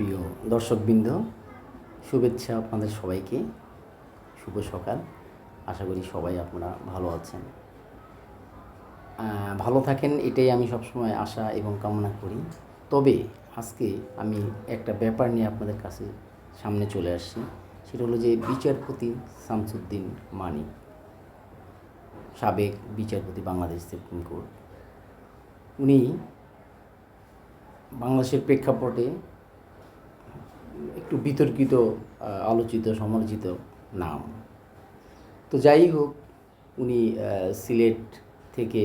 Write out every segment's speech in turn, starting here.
প্রিয় দর্শকবৃন্দ, শুভেচ্ছা আপনাদের সবাইকে। শুভ সকাল। আশা করি সবাই আপনারা ভালো আছেন। ভালো থাকেন এটাই আমি সবসময় আশা এবং কামনা করি। তবে আজকে আমি একটা ব্যাপার নিয়ে আপনাদের কাছে সামনে চলে আসছি। সেটা হলো যে বিচারপতি শামসুদ্দিন মানি সাবেক বিচারপতি বাংলাদেশ সুপ্রিম কোর্ট। উনি বাংলাদেশের প্রেক্ষাপটে একটু বিতর্কিত আলোচিত, সমালোচিত নাম। তো যাই হোক, উনি সিলেট থেকে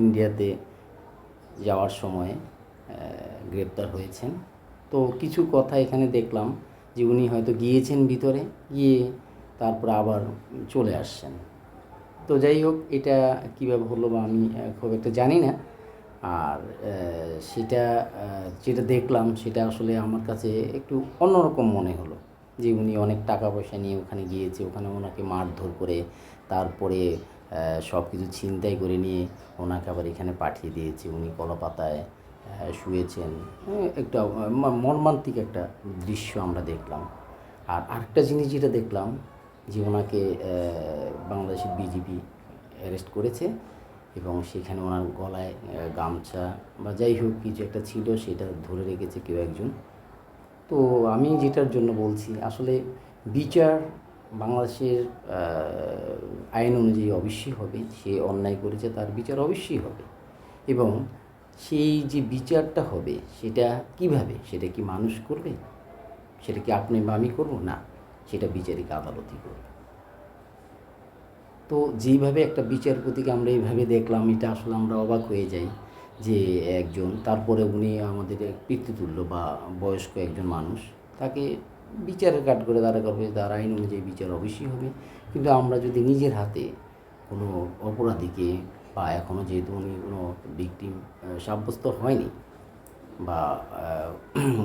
ইন্ডিয়াতে যাওয়ার সময় গ্রেপ্তার হয়েছেন। তো কিছু কথা এখানে দেখলাম যে উনি হয়তো গিয়েছেন ভিতরে, গিয়ে তারপর আবার চলে আসছেন। তো যাই হোক, এটা কীভাবে হলো বা আমি খুব একটা জানি না। আর সেটা যেটা দেখলাম সেটা আসলে আমার কাছে একটু অন্যরকম মনে হলো যে উনি অনেক টাকা পয়সা নিয়ে ওখানে গিয়েছে ওখানে ওনাকে মারধর করে তারপরে সব কিছু ছিনতাই করে নিয়ে ওনাকে আবার এখানে পাঠিয়ে দিয়েছে। উনি কলাপাতায় শুয়েছেন। হ্যাঁ, একটা মর্মান্তিক একটা দৃশ্য আমরা দেখলাম। আর আরেকটা জিনিস যেটা দেখলাম যে ওনাকে বাংলাদেশের বিজিবি অ্যারেস্ট করেছে। এবং সেখানে ওনার গলায় গামছা বা যাই হোক কিছু একটা ছিল সেটা ধরে রেখেছে কেউ একজন। তো আমি যেটার জন্য বলছি, আসলে বিচার বাংলাদেশের আইন অনুযায়ী অবশ্যই হবে। সে অন্যায় করেছে, তার বিচার অবশ্যই হবে। এবং সেই যে বিচারটা হবে, সেটা কীভাবে? সেটা কি মানুষ করবে? সেটা কি আপনি বা আমি করব? না, সেটা বিচারিক আদালতই করবে। তো যেইভাবে একটা বিচারপতিকে আমরা এইভাবে দেখলাম, এটা আসলে আমরা অবাক হয়ে যাই যে একজন, তারপরে উনি আমাদের পিতৃতুল্য বা বয়স্ক একজন মানুষ, তাকে বিচারের কাঠ করে দাঁড়া করবে তার আইন অনুযায়ী বিচার অবশ্যই হবে। কিন্তু আমরা যদি নিজের হাতে কোনো অপরাধীকে বা এখনও যেহেতু উনি কোনো ভিকটিম সাব্যস্ত হয়নি বা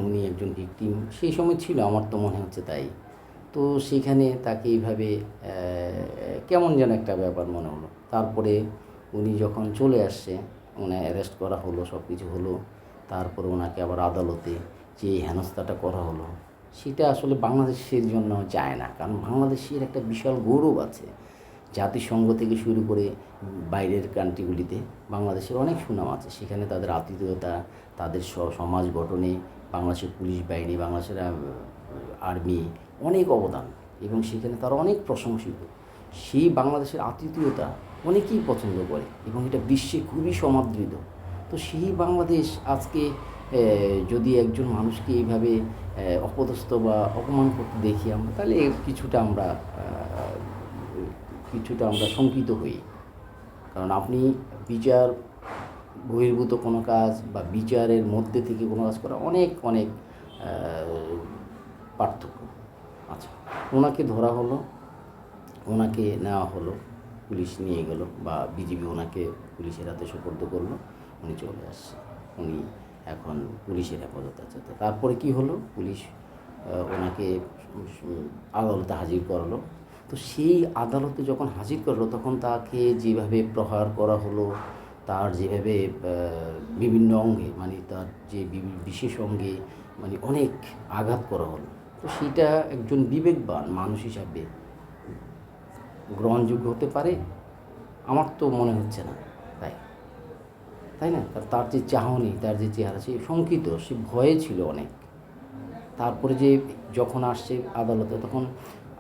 উনি একজন ভিকটিম সেই সময় ছিল, আমার তো মনে হচ্ছে তাই। তো সেখানে তাকে এইভাবে কেমন যেন একটা ব্যাপার মনে হলো। তারপরে উনি যখন চলে আসছে, উনি অ্যারেস্ট করা হলো সব কিছু হলো, তারপরে ওনাকে আবার আদালতে যে হেনস্থাটা করা হলো, সেটা আসলে বাংলাদেশের জন্য যায় না। কারণ বাংলাদেশের একটা বিশাল গৌরব আছে। জাতিসংঘ থেকে শুরু করে বাইরের কান্ট্রিগুলিতে বাংলাদেশের অনেক সুনাম আছে। সেখানে তাদের আতিথেয়তা, তাদের সমাজ গঠনে বাংলাদেশের পুলিশ বাহিনী, বাংলাদেশের আর্মি অনেক অবদান এবং সেখানে তারা অনেক প্রশংসিত। সেই বাংলাদেশের আতিথেয়তা অনেকেই পছন্দ করে এবং এটা বিশ্বে খুবই সমাদৃত। তো সেই বাংলাদেশ আজকে যদি একজন মানুষকে এইভাবে অপদস্থ বা অপমান করতে দেখি আমরা, তাহলে কিছুটা আমরা কিছুটা আমরা শঙ্কিত হই। কারণ আপনি বিচার বহির্ভূত কোনো কাজ বা বিচারের মধ্যে থেকে কোনো কাজ করা অনেক অনেক পার্থক্য আচ্ছা ওনাকে ধরা হলো, ওনাকে নেওয়া হলো, পুলিশ নিয়ে গেল বা বিজিবি ওনাকে পুলিশের হাতে সুপর্দ করল, উনি চলে আসছে। উনি এখন পুলিশের হেফাজতে আছে। তারপরে কি হলো? পুলিশ ওনাকে আদালতে হাজির করল। তো সেই আদালতে যখন হাজির করল, তখন তাকে যেভাবে প্রহার করা হলো তার যেভাবে বিভিন্ন অঙ্গে মানে তার যে বিশেষ অঙ্গে মানে অনেক আঘাত করা হলো। তো সেটা একজন বিবেকবান মানুষ হিসাবে গ্রহণযোগ্য হতে পারে? আমার তো মনে হচ্ছে না, তাই। তাই না? তার যে চাহনি, তার যে চেহারা, সে শঙ্কিত, সে ভয়ে ছিল অনেক। তারপরে যে যখন আসছে আদালতে, তখন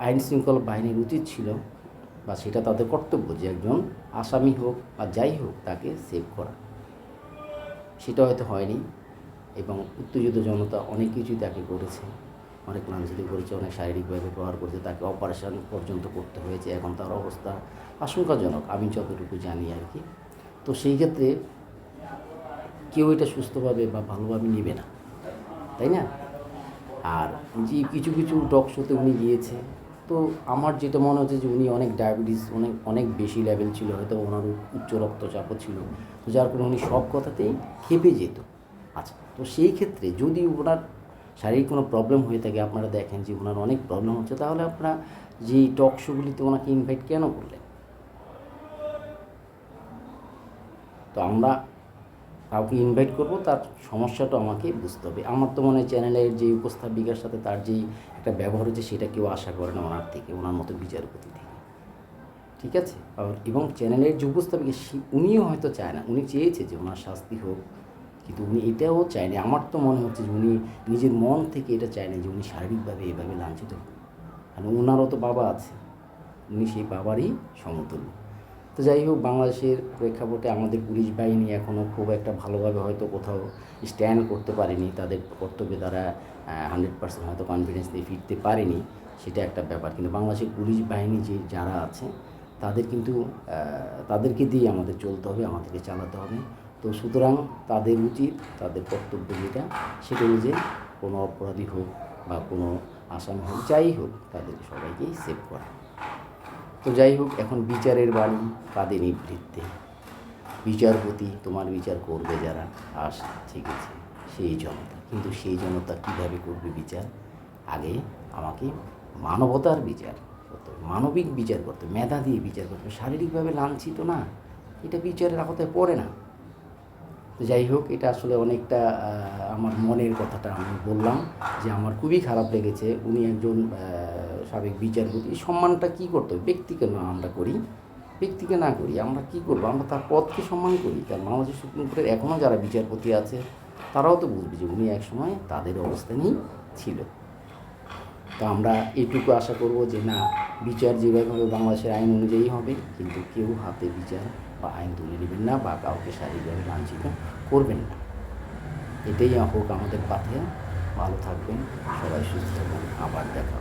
আইন শৃঙ্খলা বাহিনীর উচিত ছিল বা সেটা তাদের কর্তব্য যে একজন আসামি হোক বা যাই হোক তাকে সেভ করা। সেটা হয়তো হয়নি এবং উত্তেজিত জনতা অনেক কিছুই তাকে করেছে। অনেক লাঞ্ছিত করেছে, অনেক শারীরিকভাবে ব্যবহার করেছে, তাকে অপারেশন পর্যন্ত করতে হয়েছে। এখন তার অবস্থা আশঙ্কাজনক, আমি যতটুকু জানি আর কি। তো সেই ক্ষেত্রে কেউ এটা সুস্থভাবে বা ভালোভাবে নেবে না, তাই না? আর যে কিছু কিছু টক শোতে উনি গিয়েছে তো আমার যেটা মনে হচ্ছে যে উনি অনেক ডায়াবেটিস অনেক অনেক বেশি লেভেল ছিল, হয়তো ওনার উচ্চ রক্তচাপও ছিল। তো যার কারণে উনি সব কথাতেই খেপে যেত। আচ্ছা তো সেই ক্ষেত্রে যদি ওনার শারীরিক কোনো প্রবলেম হয়ে থাকে, আপনারা দেখেন যে ওনার অনেক প্রবলেম হচ্ছে, তাহলে আপনারা যে টক শোগুলিতে ওনাকে ইনভাইট কেন করলেন? তো আমরা কাউকে ইনভাইট করব, তার সমস্যাটা আমাকে বুঝতে হবে। আমার তো মনে হয় চ্যানেলের যে উপস্থাপিকার সাথে তার যেই একটা ব্যবহার হচ্ছে সেটা কেউ আশা করে না ওনার থেকে, ওনার মতো বিচারপতি থেকে। ঠিক আছে? আর এবং চ্যানেলের যে উপস্থাপিকা উনিও হয়তো চায় না। উনি চেয়েছে যে ওনার শাস্তি হোক, কিন্তু উনি এটাও চায়নি। আমার তো মনে হচ্ছে যে উনি নিজের মন থেকে এটা চায় না যে উনি শারীরিকভাবে এভাবে লাঞ্ছিত কারণ ওনারও তো বাবা আছে। উনি সেই বাবারই সমতুল্য। তো যাই হোক, বাংলাদেশের প্রেক্ষাপটে আমাদের পুলিশ বাহিনী এখনও খুব একটা ভালোভাবে হয়তো কোথাও স্ট্যান্ড করতে পারেনি। তাদের কর্তব্যে তারা হান্ড্রেড পার্সেন্ট হয়তো কনফিডেন্স দিয়ে ফিরতে পারেনি, সেটা একটা ব্যাপার। কিন্তু বাংলাদেশের পুলিশ বাহিনী যে, যারা আছে, তাদের কিন্তু তাদেরকে দিয়ে আমাদের চলতে হবে, আমাদেরকে চালাতে হবে। তো সুতরাং তাদের উচিত, তাদের কর্তব্য যেটা, সেটা যে কোনো অপরাধী হোক বা কোনো আসামি হোক, যাই হোক, তাদেরকে সবাইকেই সেভ করা। তো যাই হোক, এখন বিচারের বাণী কাদের নিবৃত্তে। বিচারপতি তোমার বিচার করবে যারা আস ঠিক আছে, সেই জনতা। কিন্তু সেই জনতা কীভাবে করবে বিচার? আগে আমাকে মানবতার বিচার করতে মানবিক বিচার করতে মেধা দিয়ে বিচার করতে শারীরিকভাবে লাঞ্ছিত না, এটা বিচারের আওতায় পড়ে না। তো যাই হোক, এটা আসলে অনেকটা আমার মনের কথাটা আমি বললাম যে আমার খুবই খারাপ লেগেছে। উনি একজন সাবেক বিচারপতি সম্মানটা কী করতে হবে? ব্যক্তিকে না আমরা করি, ব্যক্তিকে না করি, আমরা কি করব? আমরা তার পদকে সম্মান করি? কারণ বাংলাদেশ সুপ্রিম কোর্টের এখনও যারা বিচারপতি আছে, তারাও তো বুঝবে যে উনি একসময় তাদের অবস্থানেই ছিল। তো আমরা এটুকু আশা করব যে না, বিচার যেভাবে বাংলাদেশের আইন অনুযায়ী হবে, কিন্তু কেউ হাতে বিচার বা আইন তুলে নেবেন না বা কাউকে শারীরিকভাবে লাঞ্ছিত করবেন না। এটাই হোক আমাদের পাথে ভালো থাকবেন, সবাই সুস্থ থাকবেন আবার দেখা